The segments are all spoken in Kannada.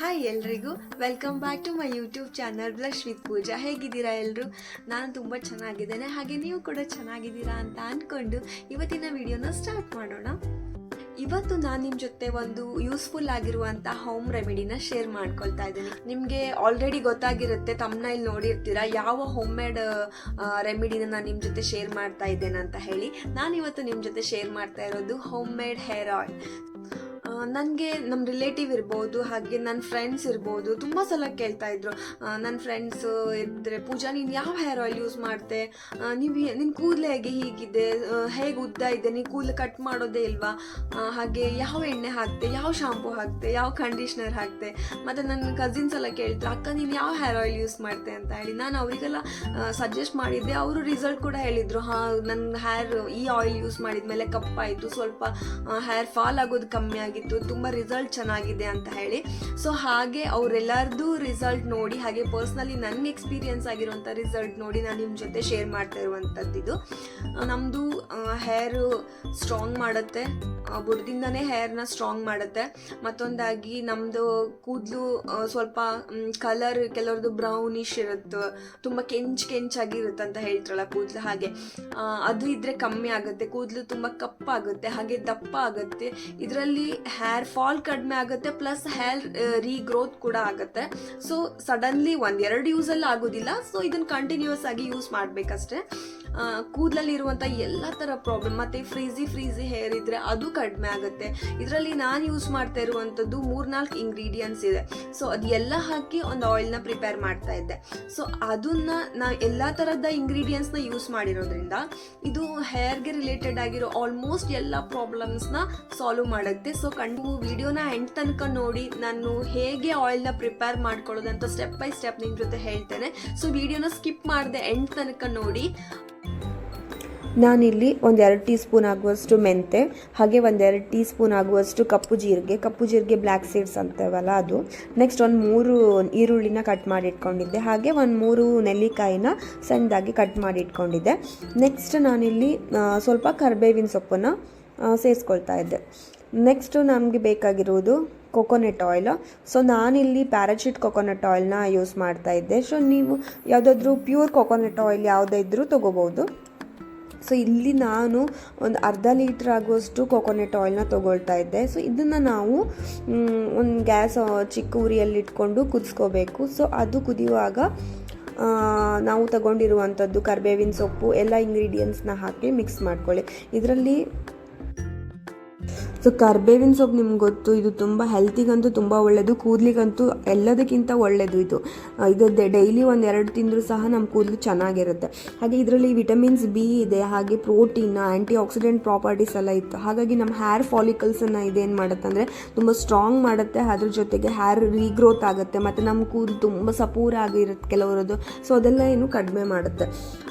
ಹಾಯ್ ಎಲ್ರಿಗೂ. Welcome back to my YouTube channel blush with Pooja ಹೇಗಿದ್ದೀರಾ ಎಲ್ಲರೂ ನಾನು ತುಂಬ ಚೆನ್ನಾಗಿದ್ದೇನೆ. ಹಾಗೆ ನೀವು ಕೂಡ ಚೆನ್ನಾಗಿದ್ದೀರಾ ಅಂತ ಅಂದ್ಕೊಂಡು ಇವತ್ತಿನ ವಿಡಿಯೋನ ಸ್ಟಾರ್ಟ್ ಮಾಡೋಣ. ಇವತ್ತು ನಾನು ನಿಮ್ಮ ಜೊತೆ ಒಂದು ಯೂಸ್ಫುಲ್ ಆಗಿರುವಂಥ ಹೋಮ್ ರೆಮಿಡಿನ ಶೇರ್ ಮಾಡ್ಕೊಳ್ತಾ ಇದ್ದೀನಿ. ನಿಮಗೆ ಆಲ್ರೆಡಿ ಗೊತ್ತಾಗಿರುತ್ತೆ ತಮ್ಮನ ಇಲ್ಲಿ ನೋಡಿರ್ತೀರಾ, ಯಾವ ಹೋಮ್ ಮೇಡ್ ರೆಮಿಡಿನ ನಾನು ನಿಮ್ಮ ಜೊತೆ ಶೇರ್ ಮಾಡ್ತಾ ಇದ್ದೇನೆ ಅಂತ ಹೇಳಿ. ನಾನು ಇವತ್ತು ನಿಮ್ಮ ಜೊತೆ ಶೇರ್ ಮಾಡ್ತಾ ಇರೋದು ಹೋಮ್ ಮೇಡ್ ಹೇರ್ ಆಯಿಲ್ ನನಗೆ ನಮ್ಮ ರಿಲೇಟಿವ್ ಇರ್ಬೋದು, ಹಾಗೆ ನನ್ನ ಫ್ರೆಂಡ್ಸ್ ಇರ್ಬೋದು, ತುಂಬ ಸಲ ಕೇಳ್ತಾ ಇದ್ರು ನನ್ನ ಫ್ರೆಂಡ್ಸ್ ಇದ್ದರೆ ಪೂಜಾ ನೀನು ಯಾವ ಹೇರ್ ಆಯಿಲ್ ಯೂಸ್ ಮಾಡ್ತೆ? ನೀವು ನಿನ್ನ ಕೂದಲು ಹೇಗೆ ಹೀಗಿದೆ? ಹೇಗೆ ಉದ್ದ ಇದೆ? ನೀನು ಕೂದಲು ಕಟ್ ಮಾಡೋದೇ ಇಲ್ವಾ? ಹಾಗೆ ಯಾವ ಎಣ್ಣೆ ಹಾಕ್ತೆ? ಯಾವ ಶಾಂಪು ಹಾಕ್ತೆ? ಯಾವ ಕಂಡೀಷ್ನರ್ ಹಾಕ್ತೆ? ಮತ್ತು ನನ್ನ ಕಸಿನ್ಸ್ ಎಲ್ಲ ಕೇಳ್ತಾರೆ ಅಕ್ಕ, ನೀನು ಯಾವ ಹೇರ್ ಆಯಿಲ್ ಯೂಸ್ ಮಾಡ್ತೆ? ಅಂತ ಹೇಳಿ. ನಾನು ಅವರಿಗೆಲ್ಲ ಸಜೆಸ್ಟ್ ಮಾಡಿದ್ದೆ. ಅವರು ರಿಸಲ್ಟ್ ಕೂಡ ಹೇಳಿದರು, ಹಾಂ ನನ್ನ ಹೇರ್ ಈ ಆಯಿಲ್ ಯೂಸ್ ಮಾಡಿದ ಮೇಲೆ ಕಪ್ಪಾಯಿತು, ಸ್ವಲ್ಪ ಹೇರ್ ಫಾಲ್ ಆಗೋದು ಕಮ್ಮಿ ಆಗಿತ್ತು ತುಂಬ ರಿಸಲ್ಟ್ ಚೆನ್ನಾಗಿದೆ ಅಂತ ಹೇಳಿ. ಸೊ ಹಾಗೆ ಅವರೆಲ್ಲರದು ರಿಸಲ್ಟ್ ನೋಡಿ, ಹಾಗೆ ಪರ್ಸ್ನಲಿ ನನ್ನ ಎಕ್ಸ್ಪೀರಿಯನ್ಸ್ ಆಗಿರುವಂಥ ರಿಸಲ್ಟ್ ನೋಡಿ ನಾನು ನಿಮ್ಮ ಜೊತೆ ಶೇರ್ ಮಾಡ್ತಾ ಇರುವಂಥದ್ದಿದು ನಮ್ಮದು ಹೇರು ಸ್ಟ್ರಾಂಗ್ ಮಾಡುತ್ತೆ. ಬುಡದಿಂದನೇ ಹೇರ್ನ ಸ್ಟ್ರಾಂಗ್ ಮಾಡುತ್ತೆ. ಮತ್ತೊಂದಾಗಿ ನಮ್ಮದು ಕೂದಲು ಸ್ವಲ್ಪ ಕಲರ್ ಕೆಲವ್ರದ್ದು ಬ್ರೌನಿಶ್ ಇರುತ್ತೆ. ತುಂಬ ಕೆಂಚ್ ಕೆಂಚಾಗಿರುತ್ತೆ ಅಂತ ಹೇಳ್ತಾರಲ್ಲ ಕೂದಲು ಹಾಗೆ. ಅದು ಇದ್ರೆ ಕಮ್ಮಿ ಆಗುತ್ತೆ. ಕೂದಲು ತುಂಬ ಕಪ್ಪಾಗುತ್ತೆ, ಹಾಗೆ ದಪ್ಪ ಆಗುತ್ತೆ. ಇದರಲ್ಲಿ ಹೇರ್ ಫಾಲ್ ಕಡಿಮೆ ಆಗುತ್ತೆ ಪ್ಲಸ್ ಹೇರ್ ರೀಗ್ರೋತ್ ಕೂಡ ಆಗುತ್ತೆ. ಸೊ ಸಡನ್ಲಿ ಒಂದೆರಡು ಯೂಸಲ್ಲಿ ಆಗೋದಿಲ್ಲ. ಸೊ ಇದನ್ನು ಕಂಟಿನ್ಯೂಸ್ ಆಗಿ ಯೂಸ್ ಮಾಡಬೇಕಷ್ಟೇ. ಕೂದಲಲ್ಲಿ ಇರುವಂಥ ಎಲ್ಲ ಥರ ಪ್ರಾಬ್ಲಮ್ ಮತ್ತು ಫ್ರೀಸಿ ಫ್ರೀಜಿ ಹೇರ್ ಇದ್ದರೆ ಅದು ಕಡಿಮೆ ಆಗುತ್ತೆ. ಇದರಲ್ಲಿ ನಾನು ಯೂಸ್ ಮಾಡ್ತಾ ಇರುವಂಥದ್ದು ಮೂರ್ನಾಲ್ಕು ಇಂಗ್ರೀಡಿಯೆಂಟ್ಸ್ ಇದೆ. ಸೊ ಅದು ಎಲ್ಲ ಹಾಕಿ ಒಂದು ಆಯಿಲ್ನ ಪ್ರಿಪೇರ್ ಮಾಡ್ತಾ ಇದ್ದೆ. ಸೊ ಅದನ್ನ ನಾ ಎಲ್ಲ ಥರದ ಇಂಗ್ರೀಡಿಯೆಂಟ್ಸ್ನ ಯೂಸ್ ಮಾಡಿರೋದ್ರಿಂದ ಇದು ಹೇರ್ಗೆ ರಿಲೇಟೆಡ್ ಆಗಿರೋ ಆಲ್ಮೋಸ್ಟ್ ಎಲ್ಲ ಪ್ರಾಬ್ಲಮ್ಸ್ನ ಸಾಲ್ವ್ ಮಾಡುತ್ತೆ. ಸೊ ಕಂಡು ವಿಡಿಯೋನ ಎಂಡ್ ತನಕ ನೋಡಿ ನಾನು ಹೇಗೆ ಆಯಿಲ್ನ ಪ್ರಿಪೇರ್ ಮಾಡ್ಕೊಳ್ಳೋದಂತ ಸ್ಟೆಪ್ ಬೈ ಸ್ಟೆಪ್ ನಿಮ್ಮ ಜೊತೆ ಹೇಳ್ತೇನೆ. ಸೊ ವಿಡಿಯೋನ ಸ್ಕಿಪ್ ಮಾಡಿದೆ ಎಂಡ್ ತನಕ ನೋಡಿ. ನಾನಿಲ್ಲಿ ಒಂದೆರಡು ಟೀ ಸ್ಪೂನ್ ಆಗುವಷ್ಟು ಮೆಂತೆ, ಹಾಗೆ ಒಂದೆರಡು ಟೀ ಸ್ಪೂನ್ ಆಗುವಷ್ಟು ಕಪ್ಪು ಜೀರಿಗೆ. ಕಪ್ಪು ಜೀರಿಗೆ ಬ್ಲ್ಯಾಕ್ ಸೀಡ್ಸ್ ಅಂತೇವಲ್ಲ ಅದು. ನೆಕ್ಸ್ಟ್ ಒಂದು ಮೂರು ಈರುಳ್ಳಿನ ಕಟ್ ಮಾಡಿ ಇಟ್ಕೊಂಡಿದ್ದೆ. ಹಾಗೆ ಒಂದು ಮೂರು ನೆಲ್ಲಿಕಾಯಿನ ಸಣ್ಣದಾಗಿ ಕಟ್ ಮಾಡಿ ಇಟ್ಕೊಂಡಿದ್ದೆ. ನೆಕ್ಸ್ಟ್ ನಾನಿಲ್ಲಿ ಸ್ವಲ್ಪ ಕರ್ಬೇವಿನ ಸೊಪ್ಪನ್ನು ಸೇರಿಸ್ಕೊಳ್ತಾ ಇದ್ದೆ. ನೆಕ್ಸ್ಟು ನಮಗೆ ಬೇಕಾಗಿರುವುದು ಕೊಕೊನೆಟ್ ಆಯಿಲ್ ಸೊ ನಾನಿಲ್ಲಿ ಪ್ಯಾರಾಚೀಟ್ ಕೊಕೊನೆಟ್ ಆಯಿಲ್ನ ಯೂಸ್ ಮಾಡ್ತಾ ಇದ್ದೆ. ಸೊ ನೀವು ಯಾವುದಾದ್ರೂ ಪ್ಯೂರ್ ಕೊಕೊನೆಟ್ ಆಯಿಲ್ ಯಾವುದೇ ಇದ್ದರೂ ತೊಗೋಬೋದು. ಸೊ ಇಲ್ಲಿ ನಾನು ಒಂದು ಅರ್ಧ ಲೀಟ್ರ್ ಆಗುವಷ್ಟು ಕೊಕೊನೆಟ್ ಆಯಿಲ್ನ ತೊಗೊಳ್ತಾ ಇದ್ದೆ. ಸೊ ಇದನ್ನು ನಾವು ಒಂದು ಗ್ಯಾಸ್ ಚಿಕ್ಕ ಉರಿಯಲ್ಲಿ ಇಟ್ಕೊಂಡು ಕುದಿಸ್ಕೋಬೇಕು. ಸೊ ಅದು ಕುದಿಯುವಾಗ ನಾವು ತಗೊಂಡಿರುವಂಥದ್ದು ಕರಿಬೇವಿನ ಸೊಪ್ಪು, ಎಲ್ಲ ಇಂಗ್ರೀಡಿಯೆಂಟ್ಸ್ನ ಹಾಕಿ ಮಿಕ್ಸ್ ಮಾಡ್ಕೊಳ್ಳಿ. ಇದರಲ್ಲಿ ಸೊ ಕರ್ಬೇವಿನ ಸೊಪ್ಪು ನಿಮ್ಗೆ ಗೊತ್ತು, ಇದು ತುಂಬ ಹೆಲ್ತಿಗಂತೂ ತುಂಬ ಒಳ್ಳೆಯದು ಕೂದಲಿಗಂತೂ ಎಲ್ಲದಕ್ಕಿಂತ ಒಳ್ಳೆಯದು ಇದು. ಇದು ಡೈಲಿ ಒಂದು ಎರಡು ತಿಂದರೂ ಸಹ ನಮ್ಮ ಕೂದಲು ಚೆನ್ನಾಗಿರುತ್ತೆ. ಹಾಗೆ ಇದರಲ್ಲಿ ವಿಟಮಿನ್ಸ್ ಬಿ ಇದೆ, ಹಾಗೆ ಪ್ರೋಟೀನ್ ಆ್ಯಂಟಿ ಆಕ್ಸಿಡೆಂಟ್ ಪ್ರಾಪರ್ಟೀಸ್ ಎಲ್ಲ ಇತ್ತು. ಹಾಗಾಗಿ ನಮ್ಮ ಹೇರ್ ಫಾಲಿಕಲ್ಸನ್ನು ಇದೇನು ಮಾಡುತ್ತೆ ಅಂದರೆ ತುಂಬ ಸ್ಟ್ರಾಂಗ್ ಮಾಡುತ್ತೆ. ಅದ್ರ ಜೊತೆಗೆ ಹೇರ್ ರೀಗ್ರೋತ್ ಆಗುತ್ತೆ. ಮತ್ತು ನಮ್ಮ ಕೂದಲು ತುಂಬ ಸಪೂರ ಆಗಿರುತ್ತೆ ಕೆಲವರದ್ದು ಸೊ ಅದೆಲ್ಲ ಏನು ಕಡಿಮೆ ಮಾಡುತ್ತೆ.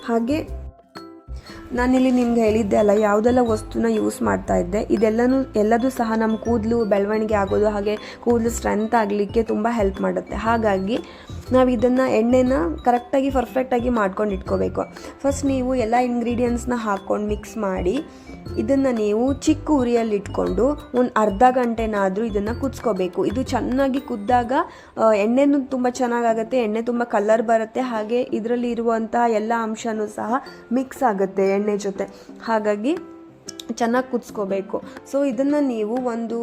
ಹಾಗೆ ನಾನಿಲ್ಲಿ ನಿಮ್ಗೆ ಹೇಳಿದ್ದೆ ಅಲ್ಲ, ಯಾವುದೆಲ್ಲ ವಸ್ತುನ ಯೂಸ್ ಮಾಡ್ತಾ ಇದ್ದೆ, ಇದೆಲ್ಲನೂ, ಎಲ್ಲದೂ ಸಹ ನಮ್ಮ ಕೂದಲು ಬೆಳವಣಿಗೆ ಆಗೋದು ಹಾಗೆ ಕೂದಲು ಸ್ಟ್ರೆಂತ್ ಆಗಲಿಕ್ಕೆ ತುಂಬ ಹೆಲ್ಪ್ ಮಾಡುತ್ತೆ. ಹಾಗಾಗಿ ನಾವು ಇದನ್ನು ಎಣ್ಣೆನ ಕರೆಕ್ಟಾಗಿ, ಪರ್ಫೆಕ್ಟಾಗಿ ಮಾಡ್ಕೊಂಡು ಇಟ್ಕೋಬೇಕು. ಫಸ್ಟ್ ನೀವು ಎಲ್ಲ ಇಂಗ್ರೀಡಿಯೆಂಟ್ಸ್ನ ಹಾಕ್ಕೊಂಡು ಮಿಕ್ಸ್ ಮಾಡಿ, ಇದನ್ನು ನೀವು ಚಿಕ್ಕ ಉರಿಯಲ್ಲಿ ಇಟ್ಕೊಂಡು ಒಂದು ಅರ್ಧ ಗಂಟೆನಾದರೂ ಇದನ್ನು ಕುದಿಸ್ಕೋಬೇಕು. ಇದು ಚೆನ್ನಾಗಿ ಕುದ್ದಾಗ ಎಣ್ಣೆನೂ ತುಂಬ ಚೆನ್ನಾಗಾಗುತ್ತೆ, ಎಣ್ಣೆ ತುಂಬ ಕಲರ್ ಬರುತ್ತೆ, ಹಾಗೆ ಇದರಲ್ಲಿ ಇರುವಂತಹ ಎಲ್ಲ ಅಂಶನೂ ಸಹ ಮಿಕ್ಸ್ ಆಗುತ್ತೆ ಎಣ್ಣೆ ಜೊತೆ. ಹಾಗಾಗಿ ಚೆನ್ನಾಗಿ ಕುದಿಸ್ಕೋಬೇಕು. ಸೊ ಇದನ್ನು ನೀವು ಒಂದು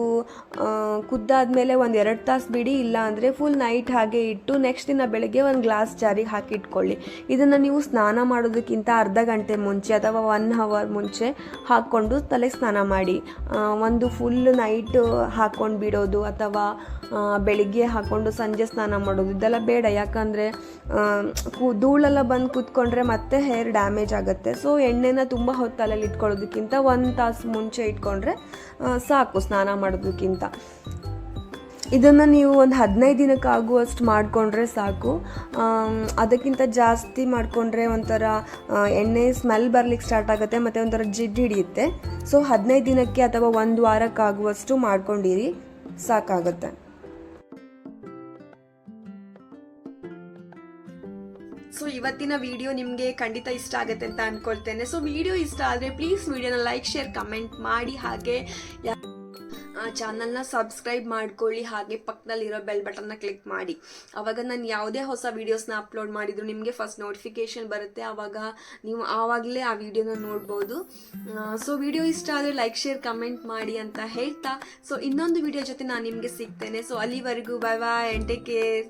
ಕುದ್ದಾದಮೇಲೆ ಒಂದು ಎರಡು ತಾಸು ಬಿಡಿ, ಇಲ್ಲ ಅಂದರೆ ಫುಲ್ ನೈಟ್ ಹಾಗೆ ಇಟ್ಟು ನೆಕ್ಸ್ಟ್ ದಿನ ಬೆಳಗ್ಗೆ ಒಂದು ಗ್ಲಾಸ್ ಜಾರಿಗೆ ಹಾಕಿ ಇಟ್ಕೊಳ್ಳಿ. ಇದನ್ನು ನೀವು ಸ್ನಾನ ಮಾಡೋದಕ್ಕಿಂತ ಅರ್ಧ ಗಂಟೆ ಮುಂಚೆ ಅಥವಾ ಒನ್ ಅವರ್ ಮುಂಚೆ ಹಾಕ್ಕೊಂಡು ತಲೆ ಸ್ನಾನ ಮಾಡಿ. ಒಂದು ಫುಲ್ ನೈಟ್ ಹಾಕ್ಕೊಂಡು ಬಿಡೋದು ಅಥವಾ ಬೆಳಿಗ್ಗೆ ಹಾಕ್ಕೊಂಡು ಸಂಜೆ ಸ್ನಾನ ಮಾಡೋದು, ಇದೆಲ್ಲ ಬೇಡ. ಯಾಕಂದರೆ ಕು, ಧೂಳೆಲ್ಲ ಬಂದು ಕೂತ್ಕೊಂಡ್ರೆ ಮತ್ತೆ ಹೇರ್ ಡ್ಯಾಮೇಜ್ ಆಗುತ್ತೆ. ಸೊ ಎಣ್ಣೆನ ತುಂಬ ಹೊತ್ತು ತಲೆಯಲ್ಲಿ ಇಟ್ಕೊಳ್ಳೋದಕ್ಕಿಂತ ಒಂದು ತಾಸು ಮುಂಚೆ ಇಟ್ಕೊಂಡ್ರೆ ಸಾಕು ಸ್ನಾನ ಮಾಡೋದಕ್ಕಿಂತ. ಇದನ್ನು ನೀವು ಒಂದು ಹದಿನೈದು ದಿನಕ್ಕಾಗುವಷ್ಟು ಮಾಡಿಕೊಂಡ್ರೆ ಸಾಕು. ಅದಕ್ಕಿಂತ ಜಾಸ್ತಿ ಮಾಡಿಕೊಂಡ್ರೆ ಒಂಥರ ಎಣ್ಣೆ ಸ್ಮೆಲ್ ಬರ್ಲಿಕ್ಕೆ ಸ್ಟಾರ್ಟ್ ಆಗುತ್ತೆ, ಮತ್ತು ಒಂಥರ ಜಿಡ್ಡು ಹಿಡಿಯುತ್ತೆ. ಸೊ, ಹದಿನೈದು ದಿನಕ್ಕೆ ಅಥವಾ ಒಂದು ವಾರಕ್ಕಾಗುವಷ್ಟು ಮಾಡ್ಕೊಂಡಿರಿ, ಸಾಕಾಗುತ್ತೆ. ಸೊ ಇವತ್ತಿನ ವಿಡಿಯೋ ನಿಮಗೆ ಖಂಡಿತ ಇಷ್ಟ ಆಗುತ್ತೆ ಅಂತ ಅನ್ಕೊಳ್ತೇನೆ. ಸೊ ವಿಡಿಯೋ ಇಷ್ಟ ಆದರೆ ಪ್ಲೀಸ್ ವಿಡಿಯೋನ ಲೈಕ್ ಶೇರ್ ಕಮೆಂಟ್ ಮಾಡಿ. ಹಾಗೆ ಚಾನಲ್ನ ಸಬ್ಸ್ಕ್ರೈಬ್ ಮಾಡ್ಕೊಳ್ಳಿ. ಹಾಗೆ ಪಕ್ಕದಲ್ಲಿರೋ ಬೆಲ್ ಬಟನ್ನ ಕ್ಲಿಕ್ ಮಾಡಿ. ಆವಾಗ ನಾನು ಯಾವುದೇ ಹೊಸ ವೀಡಿಯೋಸ್ನ ಅಪ್ಲೋಡ್ ಮಾಡಿದ್ರು ನಿಮಗೆ ಫಸ್ಟ್ ನೋಟಿಫಿಕೇಶನ್ ಬರುತ್ತೆ. ಆವಾಗ ನೀವು ಆವಾಗಲೇ ಆ ವಿಡಿಯೋನ ನೋಡ್ಬೋದು. ಸೊ ವಿಡಿಯೋ ಇಷ್ಟ ಆದರೆ ಲೈಕ್ ಶೇರ್ ಕಮೆಂಟ್ ಮಾಡಿ ಅಂತ ಹೇಳ್ತಾ. ಸೊ ಇನ್ನೊಂದು ವಿಡಿಯೋ ಜೊತೆ ನಾನು ನಿಮಗೆ ಸಿಗ್ತೇನೆ. ಸೊ ಅಲ್ಲಿವರೆಗೂ bye bye and take care